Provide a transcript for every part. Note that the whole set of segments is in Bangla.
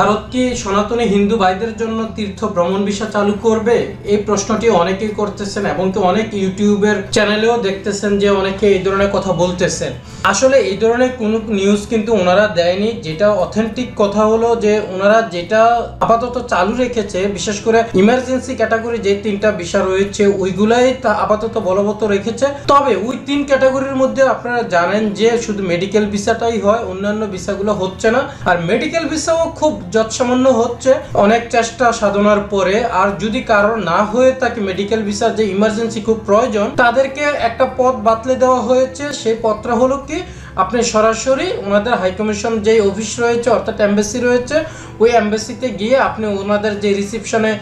ভারত কি সনাতনী হিন্দু ভাইদের জন্য তীর্থ ভ্রমণ ভিসা চালু করবে? এই প্রশ্নটি অনেকেই করতেছেন এবং কি অনেক ইউটিউবের চ্যানেলেও দেখতেছেন যে অনেকে এই ধরনের কথা বলতেছেন। আসলে এই ধরনের কোনো নিউজ কিন্তু ওনারা দেয়নি। যেটা অথেন্টিক কথা হলো যে ওনারা যেটা আপাতত চালু রেখেছে, বিশেষ করে ইমার্জেন্সি ক্যাটাগরি যে তিনটা ভিসা রয়েছে, ওইগুলাই তা আপাতত বলবৎ রেখেছে। তবে ওই তিন ক্যাটাগরির মধ্যে আপনারা জানেন যে শুধু মেডিকেল ভিসাটাই হয়, অন্যান্য ভিসাগুলো হচ্ছে না। আর মেডিকেল ভিসাও খুব যৎসামান্য হচ্ছে, অনেক চেষ্টা সাধনার পরে আর যদি কারও না হয়ে থাকে মেডিকেল ভিসা যে ইমার্জেন্সি খুব প্রয়োজন, তাদেরকে একটা পথ বাতলে দেওয়া হয়েছে। সেই পথটা হলো কি, আপনি সরাসরি ওনাদের হাইকমিশন যে অফিস রয়েছে, অর্থাৎ এম্বাসি রয়েছে, ওই এম্বাসিতে গিয়ে আপনি ওনাদের যে রিসিপশনে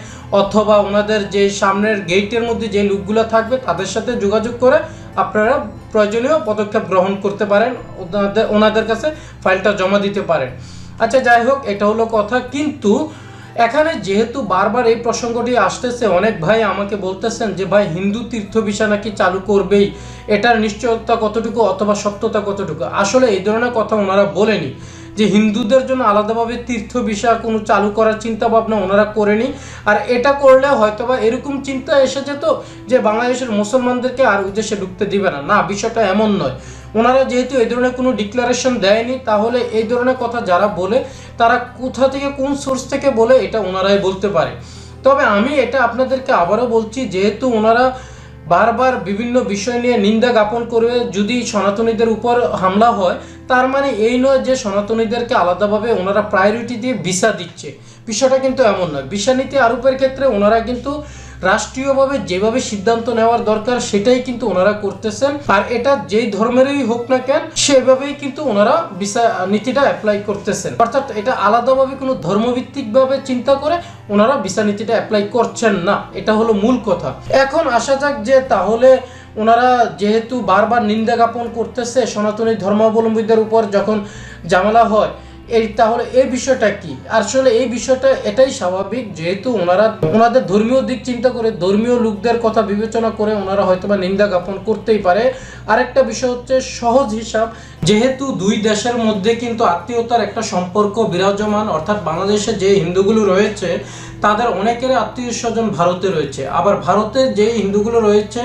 অথবা ওনাদের যে সামনের গেটের মধ্যে যে লোকগুলো থাকবে, তাদের সাথে যোগাযোগ করে আপনারা প্রয়োজনীয় পদক্ষেপ গ্রহণ করতে পারেন, ওনাদের ওনাদের কাছে ফাইলটা জমা দিতে পারেন। আচ্ছা যাই হোক, এটা হলো কথা। কিন্তু এখানে যেহেতু বারবার এই প্রসঙ্গটি আসতেছে, অনেক ভাই আমাকে বলতেছেন যে, ভাই, হিন্দু তীর্থ ভিসা নাকি চালু করবেই? এটার নিশ্চয়তা কতটুকু অথবা সত্যতা কতটুকু? আসলে এই ধরনের কথা ওনারা বলেনি যে, হিন্দুদের জন্য আলাদাভাবে তীর্থ ভিসা কোনো চালু করার চিন্তা ভাবনা ওনারা করেনি। আর এটা করলে হয়তোবা এরকম চিন্তা এসে যেত যে, বাংলাদেশের মুসলমানদেরকে আর দেশে ঢুকতে দিবে না। না, বিষয়টা এমন নয়। ওনারা যেহেতু এই ধরনের কোনো ডিক্লারেশন দেয়নি, তাহলে এই ধরনের কথা যারা বলে, তারা কোথা থেকে কোন সোর্স থেকে বলে, এটা ওনারাই বলতে পারে। তবে আমি এটা আপনাদেরকে আবারও বলছি, যেহেতু ওনারা বারবার বিভিন্ন বিষয় নিয়ে নিন্দা জ্ঞাপন করে যদি সনাতনীদের উপর হামলা হয়, তার মানে এই নয় যে সনাতনীদেরকে আলাদাভাবে ওনারা প্রায়োরিটি দিয়ে ভিসা দিচ্ছে। বিষয়টা কিন্তু এমন নয়। ভিসা নীতি আরোপের ক্ষেত্রে ওনারা কিন্তু রাষ্ট্রীয়ভাবে যেভাবে সিদ্ধান্ত নেওয়ার দরকার সেটাই কিন্তু ওনারা করতেছেন। আর এটা যেই ধর্মেরই হোক না কেন, সেভাবেই কিন্তু ওনারা ভিসা নীতিটা অ্যাপ্লাই করতেছেন। অর্থাৎ এটা আলাদাভাবে কোনো ধর্মভিত্তিকভাবে চিন্তা করে ওনারা ভিসা নীতিটা অ্যাপ্লাই করছেন না। এটা হলো মূল কথা। এখন আসা যাক যে তাহলে ওনারা যেহেতু বারবার নিন্দা জ্ঞাপন করতেছে সনাতনী ধর্মাবলম্বীদের উপর যখন জামালা হয় এই তাহলে এই বিষয়টা কি? আসলে এই বিষয়টা এটাই স্বাভাবিক, যেহেতু ওনারা ওনাদের ধর্মীয় দিক চিন্তা করে, ধর্মীয় লোকদের কথা বিবেচনা করে ওনারা হয়তো বা নিন্দা জ্ঞাপন করতেই পারে। আরেকটা বিষয় হচ্ছে সহজ হিসাব, যেহেতু দুই দেশের মধ্যে কিন্তু আত্মীয়তার একটা সম্পর্ক বিরাজমান, অর্থাৎ বাংলাদেশে যে হিন্দুগুলো রয়েছে, তাদের অনেকেরই আত্মীয় স্বজন ভারতে রয়েছে। আবার ভারতে যে হিন্দুগুলো রয়েছে,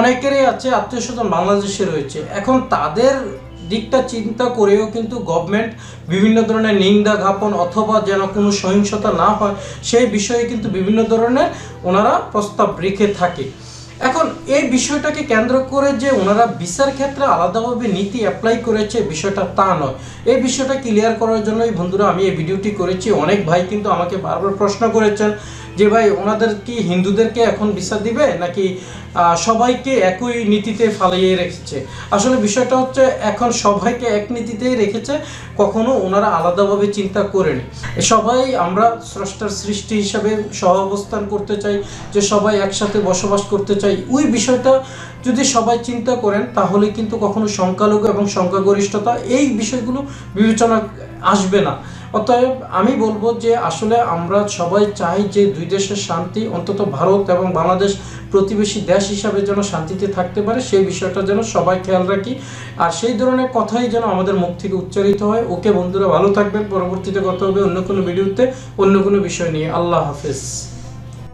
অনেকেরই আছে আত্মীয় স্বজন বাংলাদেশে রয়েছে। এখন তাদের দিকটা চিন্তা করেও কিন্তু গভর্নমেন্ট বিভিন্ন ধরনের নিন্দা ঘাপন অথবা যেন কোনো সহিংসতা না হয়, সেই বিষয়ে কিন্তু বিভিন্ন ধরনের ওনারা প্রস্তাব রেখে থাকে। এখন এই বিষয়টাকে কেন্দ্র করে যে ওনারা বিচার ক্ষেত্রে আলাদাভাবে নীতি অ্যাপ্লাই করেছে, বিষয়টা তা নয়। এই বিষয়টা ক্লিয়ার করার জন্যই বন্ধুরা আমি এই ভিডিওটি করেছি। অনেক ভাই কিন্তু আমাকে বারবার প্রশ্ন করেছেন যে ভাই, ওনাদের কি হিন্দুদেরকে এখন ভিসা দিবে নাকি সবাইকে একই নীতিতে ফালিয়ে রেখেছে। আসলে বিষয়টা হচ্ছে, এখন সবাইকে এক নীতিতেই রেখেছে, কখনো ওনারা আলাদাভাবে চিন্তা করেনি। সবাই আমরা স্রষ্টার সৃষ্টি হিসাবে সহ অবস্থান করতে চাই, যে সবাই একসাথে বসবাস করতে চাই। ওই বিষয়টা যদি সবাই চিন্তা করেন, তাহলে কিন্তু কখনো সংখ্যালঘু এবং সংখ্যাগরিষ্ঠতা এই বিষয়গুলো বিবেচনা আসবে না। অতএব আমি বলব যে, আসলে আমরা সবাই চাই যে দুই দেশের শান্তি, অন্তত ভারত এবং বাংলাদেশ প্রতিবেশী দেশ হিসাবে যেন শান্তিতে থাকতে পারে, সেই বিষয়টা যেন সবাই খেয়াল রাখি। আর সেই ধরনের কথাই যেন আমাদের মুখ থেকে উচ্চারিত হয়। ওকে বন্ধুরা, ভালো থাকবেন। পরবর্তীতে কথা হবে অন্য কোনো ভিডিওতে, অন্য কোনো বিষয় নিয়ে। আল্লাহ হাফেজ।